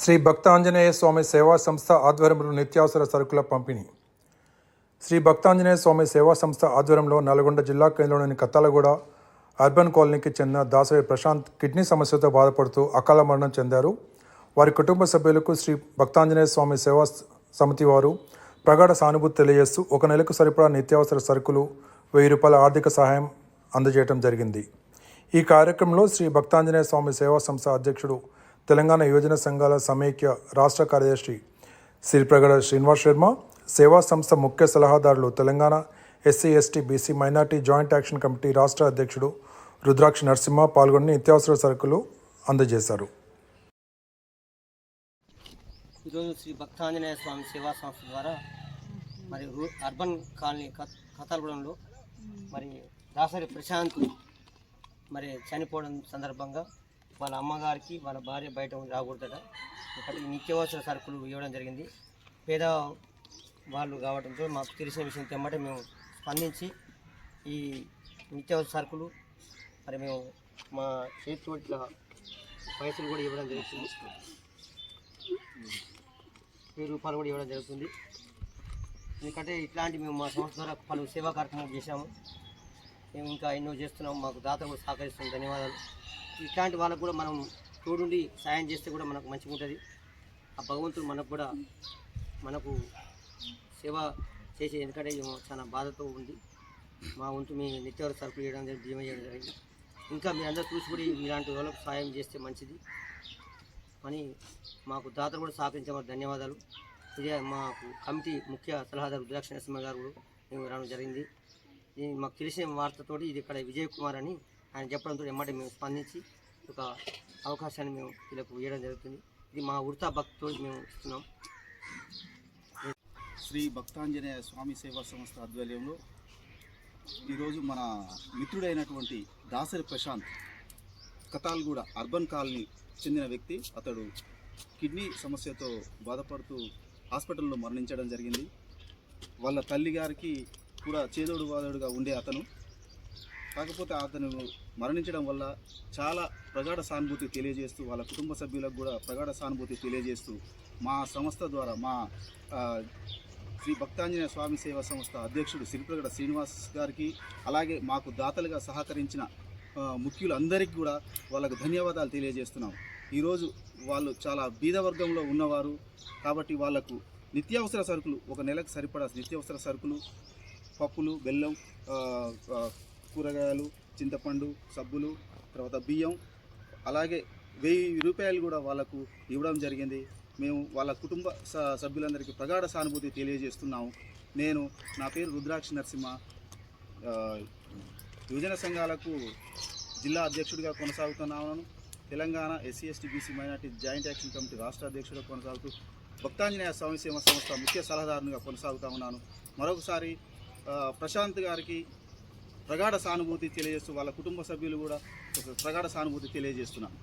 శ్రీ భక్తాంజనేయ స్వామి సేవా సంస్థ ఆధ్వర్యంలో నిత్యావసర సరుకుల పంపిణీ. శ్రీ భక్తాంజనేయ స్వామి సేవా సంస్థ ఆధ్వర్యంలో నల్గొండ జిల్లా కేంద్రంలోని కత్తాలగూడ అర్బన్ కాలనీకి చెందిన దాసరి ప్రశాంత్ కిడ్నీ సమస్యతో బాధపడుతూ అకాల మరణం చెందారు. వారి కుటుంబ సభ్యులకు శ్రీ భక్తాంజనేయ స్వామి సేవా సమితి వారు ప్రగాఢ సానుభూతి తెలియజేస్తూ ఒక నెలకు సరిపడా నిత్యావసర సరుకులు వెయ్యి రూపాయల ఆర్థిక సహాయం అందజేయడం జరిగింది. ఈ కార్యక్రమంలో శ్రీ భక్తాంజనేయ స్వామి సేవా సంస్థ అధ్యక్షుడు తెలంగాణ యువజన సంఘాల సమైక్య రాష్ట్ర కార్యదర్శి సిరిప్రగడ శ్రీనివాస్ శర్మ సేవా సంస్థ ముఖ్య సలహాదారులు Telangana SC ST BC minority joint action committee రాష్ట్ర అధ్యక్షుడు రుద్రాక్ష నరసింహ పాల్గొని నిత్యావసర సరుకులు అందజేశారు. ఈరోజు శ్రీ భక్తాంజనేయ స్వామి సేవా సంస్థ ద్వారా మరి రూ అర్బన్ కాలనీ కథలగూడెంలో మరి దాసరి ప్రశాంత్ మరి చనిపోవడం సందర్భంగా వాళ్ళ అమ్మగారికి వాళ్ళ భార్య బయట రాకూడదట. ఇక్కడ నిత్యావసర సరుకులు ఇవ్వడం జరిగింది. పేద వాళ్ళు కావడంతో మాకు తెలిసిన విషయం తెమ్మట మేము స్పందించి ఈ నిత్యావసర సరుకులు మరి మేము మా చేతితో ఇట్లా పైసలు కూడా ఇవ్వడం జరుగుతుంది. వెయ్యి రూపాయలు కూడా ఇవ్వడం జరుగుతుంది. ఎందుకంటే ఇట్లాంటి మేము మా సంస్థ ద్వారా పలు సేవా కార్యక్రమాలు చేశాము. మేము ఇంకా ఎన్నో చేస్తున్నాం మాకు దాత కూడా సహకరిస్తుంది ధన్యవాదాలు. ఇట్లాంటి వాళ్ళకు కూడా మనం తోడుండి సాయం చేస్తే కూడా మనకు మంచిగా ఉంటుంది. ఆ భగవంతుడు మనకు కూడా మనకు సేవ చేసే ఎందుకంటే చాలా బాధతో ఉంది. మా వంతు మీ నిత్యవర సరుకులు చేయడం జరిగింది బీమా చేయడం జరిగింది. ఇంకా మీ అందరూ చూసి కూడా ఇలాంటి వాళ్ళకు సాయం చేస్తే మంచిది. అని మాకు దాతలు కూడా సహకరించమని ధన్యవాదాలు. ఇదే మాకు కమిటీ ముఖ్య సలహాదారు రుద్రాక్ష నరసింహ గారు కూడా మేము రావడం జరిగింది. మాకు తెలిసిన వార్తతోటి ఇది ఇక్కడ విజయ్ కుమార్ అని ఆయన చెప్పడంతో ఎమ్మటి మేము స్పందించి ఒక అవకాశాన్ని మేము వీళ్ళకు ఇవ్వడం జరుగుతుంది. ఇది మా ఉడతా భక్తితో మేము ఇస్తున్నాం. శ్రీ భక్తాంజనేయ స్వామి సేవా సంస్థ ఆధ్వర్యంలో ఈరోజు మన మిత్రుడైనటువంటి దాసరి ప్రశాంత్ కతాల్గూడ అర్బన్ కాలనీ చెందిన వ్యక్తి. అతడు కిడ్నీ సమస్యతో బాధపడుతూ హాస్పిటల్లో మరణించడం జరిగింది. వాళ్ళ తల్లి గారికి కూడా చేదోడు వాదోడుగా ఉండే అతను. కాకపోతే అతను మరణించడం వల్ల చాలా ప్రగాఢ సానుభూతి తెలియజేస్తూ వాళ్ళ కుటుంబ సభ్యులకు కూడా ప్రగాఢ సానుభూతి తెలియజేస్తూ మా సంస్థ ద్వారా మా శ్రీ భక్తాంజనేయ స్వామి సేవా సంస్థ అధ్యక్షుడు సిరిప్రగడ శ్రీనివాస్ గారికి అలాగే మాకు దాతలుగా సహకరించిన ముఖ్యులందరికీ కూడా వాళ్ళకు ధన్యవాదాలు తెలియజేస్తున్నాం. ఈరోజు వాళ్ళు చాలా బీద వర్గంలో ఉన్నవారు కాబట్టి వాళ్ళకు నిత్యావసర సరుకులు ఒక నెలకు సరిపడా నిత్యావసర సరుకులు పప్పులు బెల్లం కూరగాయలు చింతపండు సబ్బులు తర్వాత బియ్యం అలాగే వెయ్యి రూపాయలు కూడా వాళ్ళకు ఇవ్వడం జరిగింది. మేము వాళ్ళ కుటుంబ స- సభ్యులందరికీ ప్రగాఢ సానుభూతి తెలియజేస్తున్నాము. నేను నా పేరు రుద్రాక్ష నరసింహ. యువజన సంఘాలకు జిల్లా అధ్యక్షుడిగా కొనసాగుతున్నాను. Telangana SC ST BC minority joint action committee రాష్ట్ర అధ్యక్షుడిగా కొనసాగుతూ భక్తాంజనేయ స్వామి సేవ సంస్థ ముఖ్య సలహాదారునిగా కొనసాగుతా ఉన్నాను. మరొకసారి ప్రశాంత్ గారికి ప్రగాఢ సానుభూతి తెలియజేస్తూ వాళ్ళ కుటుంబ సభ్యులు కూడా ప్రగాఢ సానుభూతి తెలియజేస్తున్నాను.